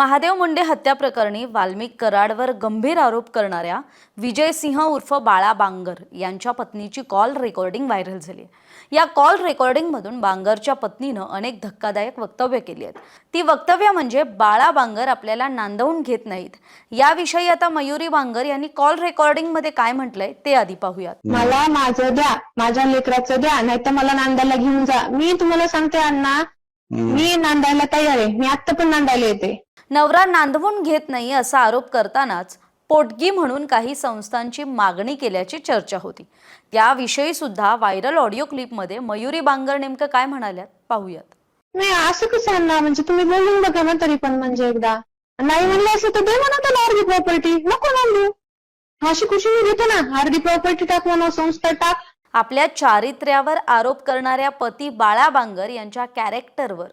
महादेव मुंडे हत्या प्रकरणी वाल्मिक कराडवर गंभीर आरोप करणाऱ्या विजय सिंह उर्फ बाळा बांगर यांच्या पत्नीची कॉल रेकॉर्डिंग व्हायरल झाली. या कॉल रेकॉर्डिंगमधून बांगरच्या पत्नीनं अनेक धक्कादायक वक्तव्य केली आहेत. ती वक्तव्य म्हणजे बाळा बांगर आपल्याला नांदवून घेत नाहीत. याविषयी आता मयुरी बांगर यांनी कॉल रेकॉर्डिंगमध्ये काय म्हटलंय ते आधी पाहूयात. मला माझं द्या माझ्या लेकराचं द्या नाहीतर मला नांदायला घेऊन जा. मी तुम्हाला सांगते अण्णा. मी नांदायला तयार आहे. मी आता पण नांदायला येते. नवरा नांदवून घेत नाही असा आरोप करतानाच पोटगी म्हणून काही संस्थांची मागणी केल्याची चर्चा होती. त्याविषयी सुद्धा व्हायरल ऑडिओ क्लिपमध्ये मयुरी बांगर नेमकं काय म्हणाल्यात? पाहूयात. नाही असं कसं अण्णा म्हणजे तुम्ही बोलून बघा ना तरी पण म्हणजे एकदा. नाही म्हणलं असं तर दे म्हणा त्याला अर्धी प्रॉपर्टी नको नांदू अशी खुशी मी घेतो ना. अर्धी प्रॉपर्टी टाक म्हणा संस्था टाक. आपल्या चारित्र्यावर आरोप करणाऱ्या पती बाळा बांगर यांच्या कॅरेक्टरवर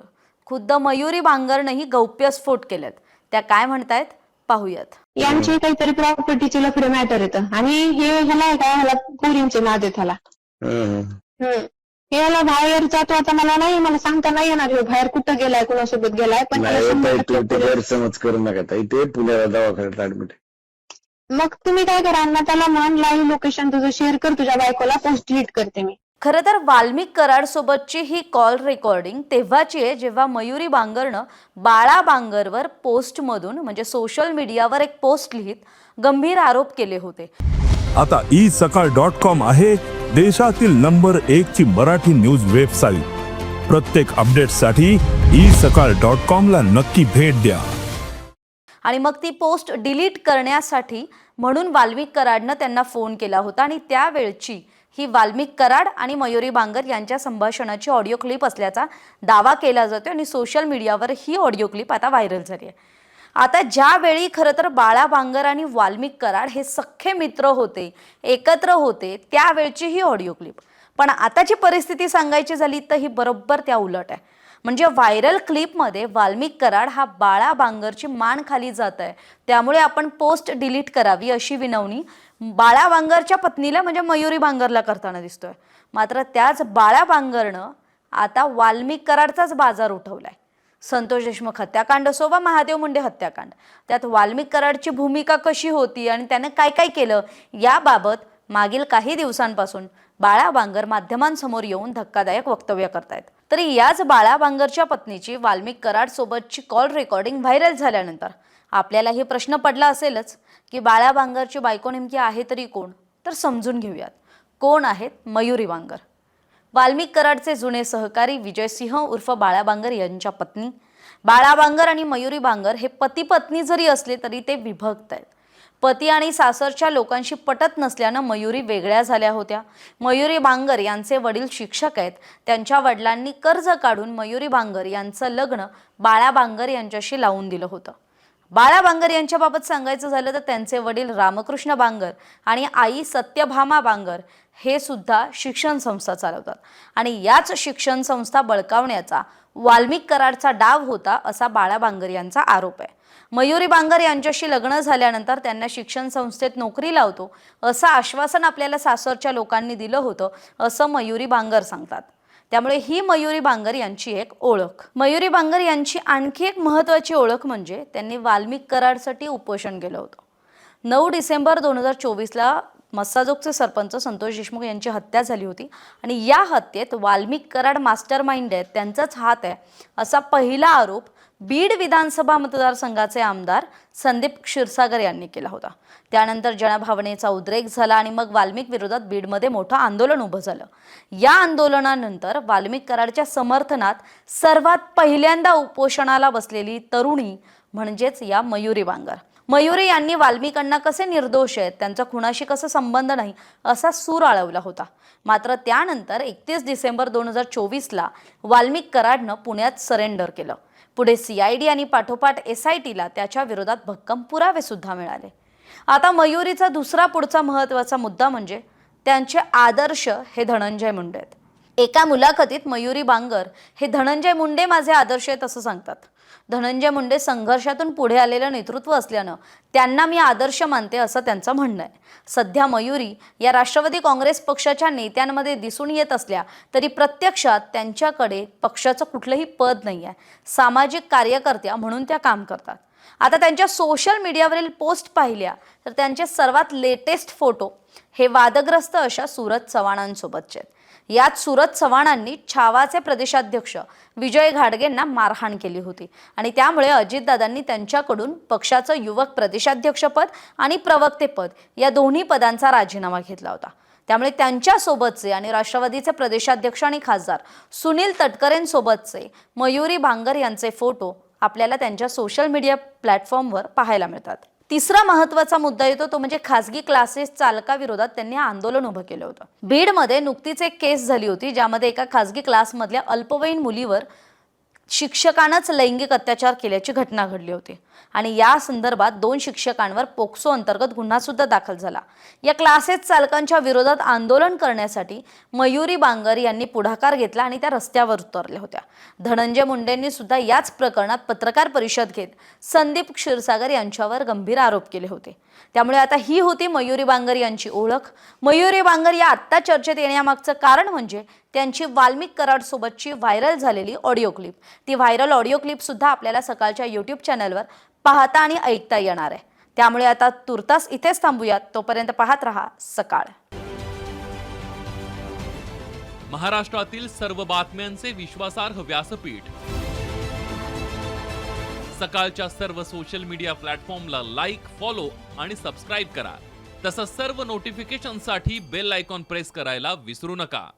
खुद्द मयुरी बांगरनंही गौप्यस्फोट केलेत. त्या काय म्हणतायत? पाहूयात. यांचे काहीतरी प्रॉपर्टीचे लफडे मॅटर येतं. आणि हे ह्याला आहे का? ह्याला पोरींचे नाद आहेत ह्याला. हम्म. हम्म. हे याला बाहेर जातो आता मला नाही मला सांगता नाही येणार ह्यो बाहेर कुठं गेलाय कुणासोबत गेलाय पण गैरसमज करू नका ताई. ते पुण्याला दवाखान्यात ऍडमिट मग तुम्ही काय करा अण्णा त्याला म्हण लाईव्ह लोकेशन तुझं शेअर कर तुझ्या बायकोला पोस्ट डिलीट करते मी. खरं तर वाल्मिक कराड सोबतची ही कॉल रेकॉर्डिंग तेव्हाची आहे जेव्हा मयुरी बांगरनं बाळा बांगरवर पोस्टमधून म्हणजे सोशल मीडियावर एक पोस्ट लिहित गंभीर आरोप केले होते. आता ई सकाळ डॉट कॉम आहे देशातील नंबर एक ची मराठी न्यूज वेबसाईट प्रत्येक अपडेटसाठी ई सकाळ डॉट कॉम ला नक्की भेट द्या. आणि मग ती पोस्ट डिलीट करण्यासाठी म्हणून वाल्मिक कराडनं त्यांना फोन केला होता आणि त्यावेळची ही वाल्मिक कराड आणि मयुरी बांगर यांच्या संभाषणाची ऑडिओ क्लिप असल्याचा दावा केला जातो आणि सोशल मीडियावर ही ऑडिओ क्लिप आता व्हायरल झाली आहे. आता ज्यावेळी खरं तर बाळा बांगर आणि वाल्मिक कराड हे सख्खे मित्र होते एकत्र होते त्यावेळची ही ऑडिओ क्लिप पण आताची परिस्थिती सांगायची झाली तर ही बरोबर त्या उलट आहे. म्हणजे व्हायरल क्लिपमध्ये वाल्मिक कराड हा बाळा बांगरची मान खाली जात आहे. त्यामुळे आपण पोस्ट डिलीट करावी अशी विनवणी बाळा बांगरच्या पत्नीला म्हणजे मयुरी बांगरला करताना दिसतोय. मात्र त्याच बाळा बांगरनं आता वाल्मिक कराडचाच बाजार उठवलाय. संतोष देशमुख हत्याकांड असो वा महादेव मुंडे हत्याकांड. त्यात वाल्मिक कराडची भूमिका कशी होती आणि त्यानं काय काय केलं याबाबत मागील काही दिवसांपासून बाळा बांगर माध्यमांसमोर येऊन धक्कादायक वक्तव्य करतायत. तरी याच बाळा बांगरच्या पत्नीची वाल्मिक कराड सोबतची कॉल रेकॉर्डिंग व्हायरल झाल्यानंतर आपल्याला हे प्रश्न पडला असेलच की बाळा बांगरची बायको नेमकी आहे तरी कोण? तर समजून घेऊयात. कोण आहेत मयुरी बांगर? वाल्मिक कराडचे जुने सहकारी विजय सिंह उर्फ बाळा बांगर यांच्या पत्नी. बाळा बांगर आणि मयुरी बांगर हे पती पत्नी जरी असले तरी ते विभक्त आहेत. पती आणि सासरच्या लोकांशी पटत नसल्यानं मयुरी वेगळ्या झाल्या होत्या. मयुरी भांगर यांचे वडील शिक्षक आहेत. त्यांच्या वडिलांनी कर्ज काढून मयुरी भांगर यांचं लग्न बाळा भांगर यांच्याशी लावून दिलं होतं. बाळा बांगर यांच्याबाबत सांगायचं झालं तर त्यांचे वडील रामकृष्ण बांगर आणि आई सत्यभामा बांगर हे सुद्धा शिक्षण संस्था चालवतात. आणि याच शिक्षण संस्था बळकावण्याचा वाल्मिक कराडचा डाव होता असा बाळा बांगर यांचा आरोप आहे. मयुरी बांगर यांच्याशी लग्न झाल्यानंतर त्यांना शिक्षण संस्थेत नोकरी लावतो. असं आश्वासन आपल्याला सासरच्या लोकांनी दिलं होतं असं मयुरी बांगर सांगतात. त्यामुळे ही मयुरी बांगर यांची एक ओळख. मयुरी बांगर यांची आणखी एक महत्त्वाची ओळख म्हणजे त्यांनी वाल्मिक कराडसाठी उपोषण केलं होतं. नऊ डिसेंबर दोन हजार चोवीसला मस्साजोगचे सरपंच संतोष देशमुख यांची हत्या झाली होती. आणि या हत्येत वाल्मिक कराड मास्टर माइंड आहेत त्यांचाच हात आहे असा पहिला आरोप बीड विधानसभा मतदारसंघाचे आमदार संदीप क्षीरसागर यांनी केला होता. त्यानंतर जनभावनेचा उद्रेक झाला आणि मग वाल्मिक विरोधात बीडमध्ये मोठं आंदोलन उभं झालं. या आंदोलनानंतर वाल्मिक कराडच्या समर्थनात सर्वात पहिल्यांदा उपोषणाला बसलेली तरुणी म्हणजेच या मयुरी बांगर मयुरी यांनी वाल्मिकांना कसे निर्दोष आहेत? त्यांचा खुणाशी कसा संबंध नाही? असा सूर आळवला होता. मात्र त्यानंतर एकतीस डिसेंबर दोन हजार चोवीसला वाल्मिक कराडनं पुण्यात सरेंडर केलं. पुढे सीआयडी आणि पाठोपाठ एस आय टीला त्याच्या विरोधात भक्कम पुरावे सुद्धा मिळाले. आता मयुरीचा दुसरा पुढचा महत्त्वाचा मुद्दा म्हणजे त्यांचे आदर्श हे धनंजय मुंडे आहेत. एका मुलाखतीत मयुरी बांगर हे धनंजय मुंडे माझे आदर्श आहेत असं सांगतात. धनंजय मुंडे संघर्षातून पुढे आलेलं नेतृत्व असल्यानं त्यांना मी आदर्श मानते असं त्यांचं म्हणणं आहे. सध्या मयुरी या राष्ट्रवादी काँग्रेस पक्षाच्या नेत्यांमध्ये दिसून येत असल्या तरी प्रत्यक्षात त्यांच्याकडे पक्षाचं कुठलंही पद नाही आहे. सामाजिक कार्यकर्त्या म्हणून त्या काम करतात. आता त्यांच्या सोशल मीडियावरील पोस्ट पाहिल्या तर त्यांचे सर्वात लेटेस्ट फोटो हे वादग्रस्त अशा सूरज चव्हाणांसोबतचे आहेत. यात सुरत चव्हाणांनी छावाचे प्रदेशाध्यक्ष विजय घाडगेंना मारहाण केली होती. आणि त्यामुळे अजितदादांनी त्यांच्याकडून पक्षाचं युवक प्रदेशाध्यक्षपद आणि प्रवक्तेपद या दोन्ही पदांचा राजीनामा घेतला होता. त्यामुळे त्यांच्यासोबतचे आणि राष्ट्रवादीचे प्रदेशाध्यक्ष आणि खासदार सुनील तटकरेंसोबतचे मयुरी भांगर यांचे फोटो आपल्याला त्यांच्या सोशल मीडिया प्लॅटफॉर्मवर पाहायला मिळतात. तिसरा महत्त्वाचा मुद्दा येतो तो म्हणजे खासगी क्लासेस चालकाविरोधात त्यांनी आंदोलन उभं केलं होतं. बीडमध्ये नुकतीच एक केस झाली होती ज्यामध्ये एका खासगी क्लासमधल्या अल्पवयीन मुलीवर शिक्षकानंच लैंगिक अत्याचार केल्याची घटना घडली होती. आणि या संदर्भात दोन शिक्षकांवर पोक्सो अंतर्गत गुन्हा सुद्धा दाखल झाला. या क्लासेस चालकांच्या विरोधात आंदोलन करण्यासाठी मयुरी बांगर यांनी पुढाकार घेतला आणि त्या रस्त्यावर उतरल्या होत्या. धनंजय मुंडेंनी सुद्धा याच प्रकरणात पत्रकार परिषद घेत संदीप क्षीरसागर यांच्यावर गंभीर आरोप केले होते. त्यामुळे आता ही होती मयुरी बांगर यांची ओळख. मयुरी बांगर या आत्ता चर्चेत येण्यामागचं कारण म्हणजे त्यांची वाल्मिक कराड सोबतची व्हायरल झालेली ऑडिओ क्लिप. ती व्हायरल ऑडिओ क्लिप सुद्धा आपल्याला सकाळच्या युट्यूब चॅनलवर पाहता आणि ऐकता येणार आहे. त्यामुळे आता तुर्तास इथेच थांबूयात. तोपर्यंत पाहत रहा सकाळ. महाराष्ट्रातील सर्व बातम्यांचे विश्वासार्ह व्यासपीठ. सकाळच्या सर्व सोशल मीडिया प्लॅटफॉर्मला लाईक फॉलो आणि सबस्क्राईब करा. तसंच सर्व नोटिफिकेशनसाठी बेल आयकॉन प्रेस करायला विसरू नका.